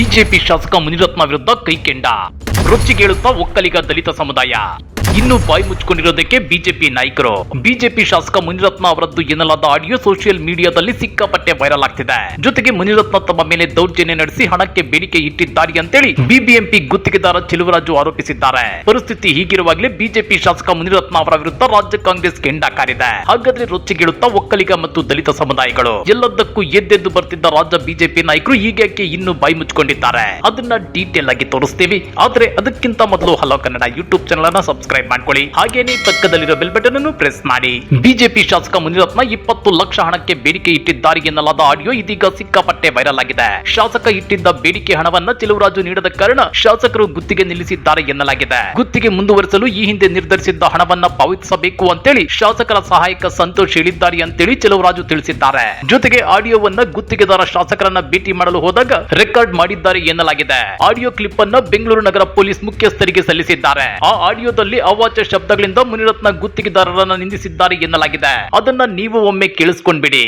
BJP ಶಾಸಕ ಮುನಿರತ್ನ ವಿರುದ್ಧ ಕೈಕೆಂಡ ರೊಚ್ಚಿಗೇಳುತ್ತಾ ಒಕ್ಕಲಿಗ ದಲಿತ ಸಮುದಾಯ. ಇನ್ನು ಬಾಯಿ ಮುಚ್ಚಿಕೊಂಡಿರೋದಕ್ಕೆ ಬಿಜೆಪಿ ನಾಯಕರು. ಬಿಜೆಪಿ ಶಾಸಕ ಮುನಿರತ್ನ ಅವರದ್ದು ಎನ್ನಲಾದ ಆಡಿಯೋ ಸೋಷಿಯಲ್ ಮೀಡಿಯಾದಲ್ಲಿ ಸಿಕ್ಕಾಪಟ್ಟೆ ವೈರಲ್ ಆಗ್ತಿದೆ. ಜೊತೆಗೆ ಮುನಿರತ್ನ ತಮ್ಮ ಮೇಲೆ ದೌರ್ಜನ್ಯ ನಡೆಸಿ ಹಣಕ್ಕೆ ಬೇಡಿಕೆ ಇಟ್ಟಿದ್ದಾರೆ ಅಂತೇಳಿ ಬಿಬಿಎಂಪಿ ಗುತ್ತಿಗೆದಾರ ಚೆಲುವರಾಜು ಆರೋಪಿಸಿದ್ದಾರೆ. ಪರಿಸ್ಥಿತಿ ಹೀಗಿರುವಾಗಲೇ ಬಿಜೆಪಿ ಶಾಸಕ ಮುನಿರತ್ನ ಅವರ ವಿರುದ್ಧ ರಾಜ್ಯ ಕಾಂಗ್ರೆಸ್ ಕೆಂಡ ಕಾರಿದೆ. ಹಾಗಾದ್ರೆ ರೊಚ್ಚಿಗೇಳುತ್ತಾ ಒಕ್ಕಲಿಗ ಮತ್ತು ದಲಿತ ಸಮುದಾಯಗಳು. ಎಲ್ಲದಕ್ಕೂ ಎದ್ದೆದ್ದು ಬರ್ತಿದ್ದ ರಾಜ್ಯ ಬಿಜೆಪಿ ನಾಯಕರು ಈಗಕ್ಕೆ ಇನ್ನು ಬಾಯಿ ಮುಚ್ಚಿಕೊಂಡಿದ್ದಾರೆ ಅದನ್ನ ಡೀಟೇಲ್ ಆಗಿ ತೋರಿಸ್ತೀವಿ. ಆದ್ರೆ ಅದಕ್ಕಿಂತ ಮೊದಲು ಹಲೋ ಕನ್ನಡ ಯೂಟ್ಯೂಬ್ ಚಾನಲ್ ಅನ್ನ ಸಬ್ಸ್ಕ್ರೈಬ್ ಮಾಡ್ಕೊಳ್ಳಿ. ಹಾಗೇನೇ ಪಕ್ಕದಲ್ಲಿರೋ ಬೆಲ್ ಬಟನ್ ಅನ್ನು ಪ್ರೆಸ್ ಮಾಡಿ. ಬಿಜೆಪಿ ಶಾಸಕ ಮುನಿರತ್ನ ಇಪ್ಪತ್ತು ಲಕ್ಷ ಹಣಕ್ಕೆ ಬೇಡಿಕೆ ಇಟ್ಟಿದ್ದಾರೆ ಎನ್ನಲಾದ ಆಡಿಯೋ ಇದೀಗ ಸಿಕ್ಕಾಪಟ್ಟೆ ವೈರಲ್ ಆಗಿದೆ. ಶಾಸಕ ಇಟ್ಟಿದ್ದ ಬೇಡಿಕೆ ಹಣವನ್ನ ಚೆಲುವರಾಜು ನೀಡದ ಕಾರಣ ಶಾಸಕರು ಗುತ್ತಿಗೆ ನಿಲ್ಲಿಸಿದ್ದಾರೆ ಎನ್ನಲಾಗಿದೆ. ಗುತ್ತಿಗೆ ಮುಂದುವರಿಸಲು ಈ ಹಿಂದೆ ನಿರ್ಧರಿಸಿದ್ದ ಹಣವನ್ನ ಪಾವತಿಸಬೇಕು ಅಂತೇಳಿ ಶಾಸಕರ ಸಹಾಯಕ ಸಂತೋಷ್ ಹೇಳಿದ್ದಾರೆ ಅಂತೇಳಿ ಚೆಲುವರಾಜು ತಿಳಿಸಿದ್ದಾರೆ. ಜೊತೆಗೆ ಆಡಿಯೋವನ್ನ ಗುತ್ತಿಗೆದಾರ ಶಾಸಕರನ್ನ ಭೇಟಿ ಮಾಡಲು ಹೋದಾಗ ರೆಕಾರ್ಡ್ ಮಾಡಿದ್ದಾರೆ ಎನ್ನಲಾಗಿದೆ. ಆಡಿಯೋ ಕ್ಲಿಪ್ ಅನ್ನ ಬೆಂಗಳೂರು ನಗರ ಪೊಲೀಸ್ ಮುಖ್ಯಸ್ಥರಿಗೆ ಸಲ್ಲಿಸಿದ್ದಾರೆ. ಆ ಆಡಿಯೋದಲ್ಲಿ ಅವಾಚ್ಯ ಶಬ್ದಗಳಿಂದ ಮುನಿರತ್ನ ಗುತ್ತಿಗೆದಾರರನ್ನ ನಿಂದಿಸಿದ್ದಾರೆ ಎನ್ನಲಾಗಿದೆ. ಅದನ್ನ ನೀವು ಒಮ್ಮೆ ಕೇಳಿಸ್ಕೊಂಡ್ಬಿಡಿ.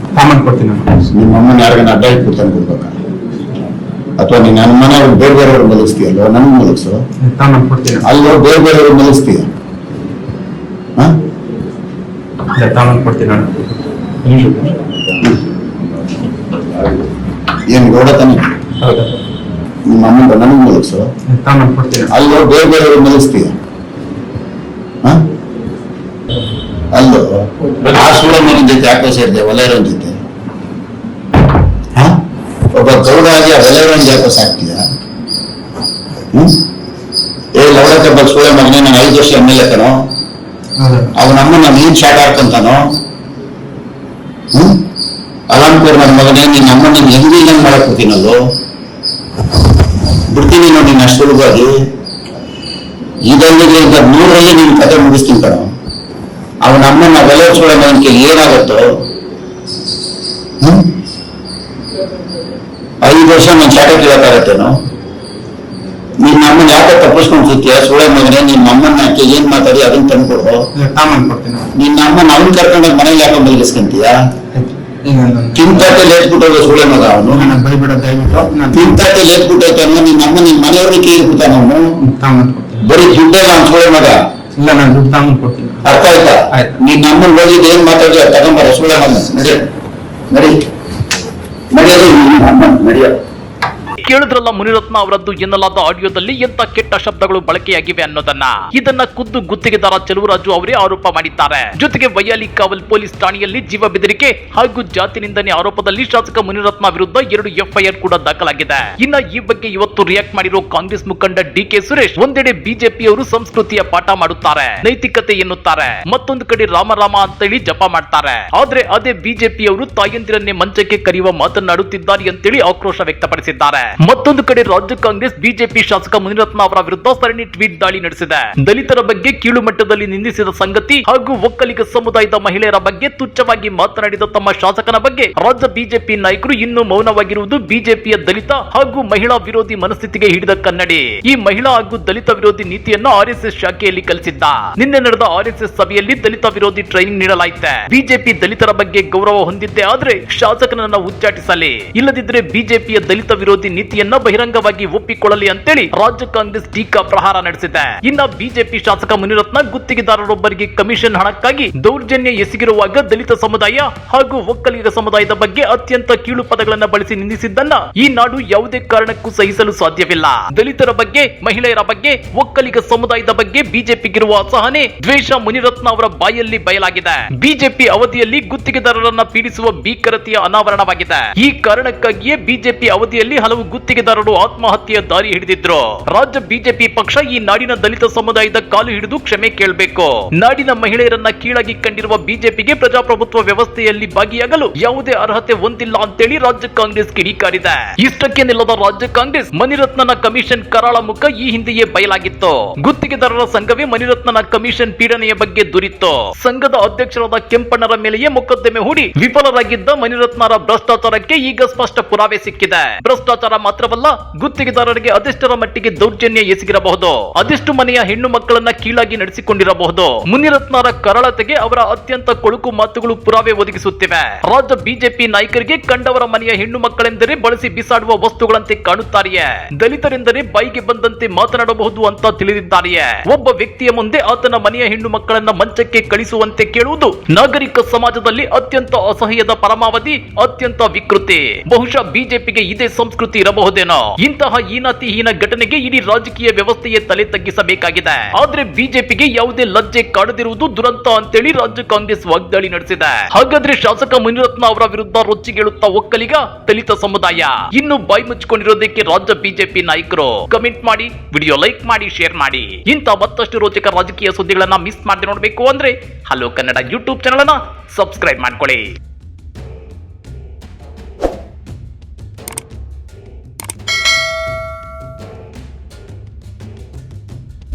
ನಿಮ್ಮ ಅಮ್ಮನ ಯಾರಿಗಾನ ಅಡ್ಡ ಇಟ್ಬಿಡ್ತಾನೆ ಕೊಡ್ಬೇಕಾ? ಅಥವಾ ನೀನು ನನ್ನ ಮನೆಯವ್ರು ಬೇರೆ ಬೇರೆಯವ್ರು ಅಲ್ವಾ ನನ್ಗೆ ಮಲಗಿಸು. ಅಲ್ಲಿ ಬೇರೆ ಬೇರೆಯವ್ರು ಮಲಗಿಸ್ತೀಯ? ಹಾ? ತಾಮನ್ ಕೊಡ್ತೀನಿ ನಾನು ಏನು ಗೌಡ ತಾನೆ? ಹೌದಾ. ನಿಮ್ಮ ಅಮ್ಮನ ನನಗೆ ಮಲಗಿಸು ಅಲ್ಲ ಬೇರೆ ಬೇರೆಯವ್ರು ಮಲಗಿಸ್ತೀಯ ಹಾ? ಅಲ್ಲೋ ಆ ಸುಳ್ಳ ಮಗನ ಜೊತೆ ಯಾಕೋ ಸೇರಿದೆ ವಲಯರನ್ ಜೊತೆ. ಹಾ? ಒಬ್ಬ ಗೌಡಾಗಿ ಆ ವಲಯರನ್ ಯಾಕೋ ಸಾಕ್ತೀಯ? ಹ್ಮ್? ಏ ಲವಡಕ್ಕೆ ಸುಳ್ಳ ಮಗನೇ ನಾನು ಐದು ವರ್ಷ ಎಂ ಎಲ್ ಎ ಕಣೋ. ಹೌದಾ. ಅವನ ಅಮ್ಮನ ನೀನ್ ಶಾಟ್ ಆಡ್ಕೊಂತಾನೋ ಹ್ಮ್ ಅಲಾಂಪುರ್ ನನ್ನ ಮಗನೇ ನಿನ್ನ ಅಮ್ಮನ ಹೆಂಗ್ ಏನ್ ಮಾಡಕ್ ಹೋಗ್ತೀನಲ್ಲೋ ಬಿಡ್ತೀನಿ ನೋಡಿ ಅಷ್ಟು ಸುಲಭವಾಗಿ ಇದಲ್ಲಿಗೆ ಈಗ ನೂರಲ್ಲಿ ನೀನು ಕತೆ ಮುಗಿಸ್ತೀನಿ ಕಣ. ಅವನ ಅಮ್ಮನ ಬೆಲೆ ಮಗನಿಗೆ ಏನಾಗುತ್ತೋ? ಐದು ವರ್ಷ ನಾನು ಚಾಟ ಕೇಳಕ್ಕಾಗತ್ತೇನೋ? ನಿನ್ನ ನಮ್ಮನ್ನ ಯಾಕೆ ತಪ್ಪಿಸ್ಕೊಂಡು ಸುತ್ತೀಯ ಸುಳೆ ಮಗನೇ ನಿನ್ನ ಅಮ್ಮನ ಹಾಕಿ ಏನ್ ಮಾತಾಡಿ ಅದನ್ನ ತಂದ್ಕೊಡು. ನಿನ್ನ ಅಮ್ಮನ ಅವನ್ ಕರ್ಕೊಂಡೋಗಿ ಮನೇಲಿ ಯಾಕೆ ನಾನು ತಿಂತಕ್ಕೆ ಲೇಟ್ಬಿಟ್ಟೋಗ ಸುಳೆ ಮಗ ಅವನು. ನನ್ನ ಬೈಬಿಡ ದಯವಿಟ್ಟು. ನಾನು ತಿಂತಕ್ಕೆ ಲೇಟ್ಬಿಟ್ಟೈತಾನು ನಿನ್ನ ಅಮ್ಮ ನಿನ್ನ ಮನೆಯವ್ರಿಗೆ ಕೇಳಿ ಬಿಡ್ತಾನ ಅವನು ಕೊಡ್ತೀನಿ ಬರೀ ದುಡ್ಡಲ್ಲ ಅವ್ನು ಸುಳೆ ಮಗ ಇಲ್ಲ ನಾನು ದುಡ್ಡು ತಾಮನ್ ಕೊಡ್ತೀನಿ ಅರ್ಥ ಆಯ್ತಾ. ನಿನ್ನ ಅಮ್ಮನ ಹೋಗಿದ್ದು ಏನ್ ಮಾತಾಡಿದ ತಗೊಂಬರ ಸುಳೆ ಮಗ ನಡಿ ನಡಿ. ನಡೆಯೋದು ನಡೆಯ ಕೇಳಿದ್ರಲ್ಲ ಮುನಿರತ್ನ ಅವರದ್ದು ಎನ್ನಲಾದ ಆಡಿಯೋದಲ್ಲಿ ಎಂತ ಕೆಟ್ಟ ಶಬ್ದಗಳು ಬಳಕೆಯಾಗಿವೆ ಅನ್ನೋದನ್ನ. ಇದನ್ನ ಖುದ್ದು ಗುತ್ತಿಗೆದಾರ ಚೆಲುವರಾಜು ಅವರೇ ಆರೋಪ ಮಾಡಿದ್ದಾರೆ. ಜೊತೆಗೆ ವೈಯಾಲಿ ಕಾವಲ್ ಪೊಲೀಸ್ ಠಾಣೆಯಲ್ಲಿ ಜೀವ ಬೆದರಿಕೆ ಹಾಗೂ ಜಾತಿ ನಿಂದನೆ ಆರೋಪದಲ್ಲಿ ಶಾಸಕ ಮುನಿರತ್ನ ವಿರುದ್ಧ ಎರಡು ಎಫ್ಐಆರ್ ಕೂಡ ದಾಖಲಾಗಿದೆ. ಇನ್ನ ಈ ಬಗ್ಗೆ ಇವತ್ತು ರಿಯಾಕ್ಟ್ ಮಾಡಿರೋ ಕಾಂಗ್ರೆಸ್ ಮುಖಂಡ ಡಿ ಕೆ ಸುರೇಶ್ ಒಂದೆಡೆ ಬಿಜೆಪಿಯವರು ಸಂಸ್ಕೃತಿಯ ಪಾಠ ಮಾಡುತ್ತಾರೆ, ನೈತಿಕತೆ ಎನ್ನುತ್ತಾರೆ, ಮತ್ತೊಂದು ಕಡೆ ರಾಮರಾಮ ಅಂತೇಳಿ ಜಪ ಮಾಡ್ತಾರೆ. ಆದ್ರೆ ಅದೇ ಬಿಜೆಪಿಯವರು ತಾಯಂದಿರನ್ನೇ ಮಂಚಕ್ಕೆ ಕರೆಯುವ ಮಾತನಾಡುತ್ತಿದ್ದಾರೆ ಅಂತೇಳಿ ಆಕ್ರೋಶ ವ್ಯಕ್ತಪಡಿಸಿದ್ದಾರೆ. ಮತ್ತೊಂದು ಕಡೆ ರಾಜ್ಯ ಕಾಂಗ್ರೆಸ್, ಬಿಜೆಪಿ ಶಾಸಕ ಮುನಿರತ್ನ ಅವರ ವಿರುದ್ಧ ಸರಣಿ ಟ್ವೀಟ್ ದಾಳಿ ನಡೆಸಿದೆ. ದಲಿತರ ಬಗ್ಗೆ ಕೀಳು ಮಟ್ಟದಲ್ಲಿ ನಿಂದಿಸಿದ ಸಂಗತಿ ಹಾಗೂ ಒಕ್ಕಲಿಗ ಸಮುದಾಯದ ಮಹಿಳೆಯರ ಬಗ್ಗೆ ತುಚ್ಛವಾಗಿ ಮಾತನಾಡಿದ ತಮ್ಮ ಶಾಸಕನ ಬಗ್ಗೆ ರಾಜ್ಯ ಬಿಜೆಪಿ ನಾಯಕರು ಇನ್ನೂ ಮೌನವಾಗಿರುವುದು ಬಿಜೆಪಿಯ ದಲಿತ ಹಾಗೂ ಮಹಿಳಾ ವಿರೋಧಿ ಮನಸ್ಥಿತಿಗೆ ಹಿಡಿದ ಕನ್ನಡಿ. ಈ ಮಹಿಳಾ ಹಾಗೂ ದಲಿತ ವಿರೋಧಿ ನೀತಿಯನ್ನು ಆರ್ಎಸ್ಎಸ್ ಶಾಖೆಯಲ್ಲಿ ಕಲಿಸಿದ್ದ. ನಿನ್ನೆ ನಡೆದ ಆರ್ಎಸ್ಎಸ್ ಸಭೆಯಲ್ಲಿ ದಲಿತ ವಿರೋಧಿ ಟ್ರೈನಿಂಗ್ ನೀಡಲಾಯಿತೆ. ಬಿಜೆಪಿ ದಲಿತರ ಬಗ್ಗೆ ಗೌರವ ಹೊಂದಿದ್ದೆ ಆದ್ರೆ ಶಾಸಕನನ್ನ ಉಚ್ಚಾಟಿಸಲಿ. ಇಲ್ಲದಿದ್ರೆ ಬಿಜೆಪಿಯ ದಲಿತ ವಿರೋಧಿ ನೀತಿಯನ್ನ ಬಹಿರಂಗವಾಗಿ ಒಪ್ಪಿಕೊಳ್ಳಲಿ ಅಂತೇಳಿ ರಾಜ್ಯ ಕಾಂಗ್ರೆಸ್ ಟೀಕಾ ಪ್ರಹಾರ ನಡೆಸಿದೆ. ಇನ್ನ ಬಿಜೆಪಿ ಶಾಸಕ ಮುನಿರತ್ನ ಗುತ್ತಿಗೆದಾರರೊಬ್ಬರಿಗೆ ಕಮಿಷನ್ ಹಣಕ್ಕಾಗಿ ದೌರ್ಜನ್ಯ ಎಸಗಿರುವಾಗ ದಲಿತ ಸಮುದಾಯ ಹಾಗೂ ಒಕ್ಕಲಿಗ ಸಮುದಾಯದ ಬಗ್ಗೆ ಅತ್ಯಂತ ಕೀಳು ಪದಗಳನ್ನ ಬಳಸಿ ನಿಂದಿಸಿದ್ದನ್ನ ಈ ನಾಡು ಯಾವುದೇ ಕಾರಣಕ್ಕೂ ಸಹಿಸಲು ಸಾಧ್ಯವಿಲ್ಲ. ದಲಿತರ ಬಗ್ಗೆ, ಮಹಿಳೆಯರ ಬಗ್ಗೆ, ಒಕ್ಕಲಿಗ ಸಮುದಾಯದ ಬಗ್ಗೆ ಬಿಜೆಪಿಗಿರುವ ಅಸಹನೆ, ದ್ವೇಷ ಮುನಿರತ್ನ ಅವರ ಬಾಯಲ್ಲಿ ಬಯಲಾಗಿದೆ. ಬಿಜೆಪಿ ಅವಧಿಯಲ್ಲಿ ಗುತ್ತಿಗೆದಾರರನ್ನ ಪೀಡಿಸುವ ಭೀಕರತೆಯ ಅನಾವರಣವಾಗಿದೆ. ಈ ಕಾರಣಕ್ಕಾಗಿಯೇ ಬಿಜೆಪಿ ಅವಧಿಯಲ್ಲಿ ಹಲವು ಗುತ್ತಿಗೆದಾರರು ಆತ್ಮಹತ್ಯೆಯ ದಾರಿ ಹಿಡಿದಿದ್ರು. ರಾಜ್ಯ ಬಿಜೆಪಿ ಪಕ್ಷ ಈ ನಾಡಿನ ದಲಿತ ಸಮುದಾಯದ ಕಾಲು ಹಿಡಿದು ಕ್ಷಮೆ ಕೇಳಬೇಕು. ನಾಡಿನ ಮಹಿಳೆಯರನ್ನ ಕೀಳಾಗಿ ಕಂಡಿರುವ ಬಿಜೆಪಿಗೆ ಪ್ರಜಾಪ್ರಭುತ್ವ ವ್ಯವಸ್ಥೆಯಲ್ಲಿ ಭಾಗಿಯಾಗಲು ಯಾವುದೇ ಅರ್ಹತೆ ಹೊಂದಿಲ್ಲ ಅಂತೇಳಿ ರಾಜ್ಯ ಕಾಂಗ್ರೆಸ್ ಕಿಡಿಕಾರಿದೆ ಇಷ್ಟಕ್ಕೆ ನಿಲ್ಲದ ರಾಜ್ಯ ಕಾಂಗ್ರೆಸ್ ಮಣಿರತ್ನನ ಕಮಿಷನ್ ಕರಾಳ ಮುಖ ಈ ಹಿಂದೆಯೇ ಬಯಲಾಗಿತ್ತು. ಗುತ್ತಿಗೆದಾರರ ಸಂಘವೇ ಮಣಿರತ್ನನ ಕಮಿಷನ್ ಪೀಡನೆಯ ಬಗ್ಗೆ ದುರಿತ್ತು. ಸಂಘದ ಅಧ್ಯಕ್ಷರಾದ ಕೆಂಪಣ್ಣರ ಮೇಲೆಯೇ ಮೊಕದ್ದಮೆ ಹೂಡಿ ವಿಫಲರಾಗಿದ್ದ ಮಣಿರತ್ನರ ಭ್ರಷ್ಟಾಚಾರಕ್ಕೆ ಈಗ ಸ್ಪಷ್ಟ ಪುರಾವೆ ಸಿಕ್ಕಿದೆ. ಭ್ರಷ್ಟಾಚಾರ ಮಾತ್ರವಲ್ಲ ಗುತ್ತಿಗೆದಾರರಿಗೆ ಅದೆಷ್ಟರ ಮಟ್ಟಿಗೆ ದೌರ್ಜನ್ಯ ಎಸಗಿರಬಹುದು? ಅದೆಷ್ಟು ಮನೆಯ ಹೆಣ್ಣು ಮಕ್ಕಳನ್ನ ಕೀಳಾಗಿ ನಡೆಸಿಕೊಂಡಿರಬಹುದು? ಮುನಿರತ್ನರ ಕರಳತೆಗೆ ಅವರ ಅತ್ಯಂತ ಕೊಳುಕು ಮಾತುಗಳು ಪುರಾವೆ ಒದಗಿಸುತ್ತಿವೆ. ರಾಜ್ಯ ಬಿಜೆಪಿ ನಾಯಕರಿಗೆ ಕಂಡವರ ಮನೆಯ ಹೆಣ್ಣು ಮಕ್ಕಳೆಂದರೆ ಬಳಸಿ ಬಿಸಾಡುವ ವಸ್ತುಗಳಂತೆ ಕಾಣುತ್ತಾರೆಯೇ? ದಲಿತರೆಂದರೆ ಬೈಗೆ ಬಂದಂತೆ ಮಾತನಾಡಬಹುದು ಅಂತ ತಿಳಿದಿದ್ದಾರೆಯೇ? ಒಬ್ಬ ವ್ಯಕ್ತಿಯ ಮುಂದೆ ಆತನ ಮನೆಯ ಹೆಣ್ಣು ಮಕ್ಕಳನ್ನ ಮಂಚಕ್ಕೆ ಕಳಿಸುವಂತೆ ಕೇಳುವುದು ನಾಗರಿಕ ಸಮಾಜದಲ್ಲಿ ಅತ್ಯಂತ ಅಸಹ್ಯದ ಪರಮಾವಧಿ, ಅತ್ಯಂತ ವಿಕೃತಿ. ಬಹುಶಃ ಬಿಜೆಪಿಗೆ ಇದೇ ಸಂಸ್ಕೃತಿ ಇರಬಹುದೇನೋ ಇಂತಹ ಹೀನಾತಿಹೀನ ಘಟನೆಗೆ ಇಡೀ ರಾಜಕೀಯ ವ್ಯವಸ್ಥೆಯೇ ತಲೆ ತಗ್ಗಿಸಬೇಕಾಗಿದೆ. ಆದ್ರೆ ಬಿಜೆಪಿಗೆ ಯಾವುದೇ ಲಜ್ಜೆ ಕಾಡದಿರುವುದು ದುರಂತ ಅಂತೇಳಿ ರಾಜ್ಯ ಕಾಂಗ್ರೆಸ್ ವಾಗ್ದಾಳಿ ನಡೆಸಿದೆ. ಹಾಗಾದ್ರೆ ಶಾಸಕ ಮುನಿರತ್ನ ಅವರ ವಿರುದ್ಧ ರೊಚ್ಚಿಗೇಳುತ್ತಾ ಒಕ್ಕಲಿಗ? ದಲಿತ ಸಮುದಾಯ. ಇನ್ನು ಬಾಯಿ ಮುಚ್ಚಿಕೊಂಡಿರೋದಕ್ಕೆ ರಾಜ್ಯ ಬಿಜೆಪಿ ನಾಯಕರು. ಕಮೆಂಟ್ ಮಾಡಿ, ವಿಡಿಯೋ ಲೈಕ್ ಮಾಡಿ, ಶೇರ್ ಮಾಡಿ. ಇಂಥ ಮತ್ತಷ್ಟು ರೋಚಕ ರಾಜಕೀಯ ಸುದ್ದಿಗಳನ್ನ ಮಿಸ್ ಮಾಡದೆ ನೋಡಬೇಕು ಅಂದ್ರೆ ಹಲೋ ಕನ್ನಡ ಯೂಟ್ಯೂಬ್ ಚಾನಲ್ ಅನ್ನ ಸಬ್ಸ್ಕ್ರೈಬ್ ಮಾಡ್ಕೊಳ್ಳಿ.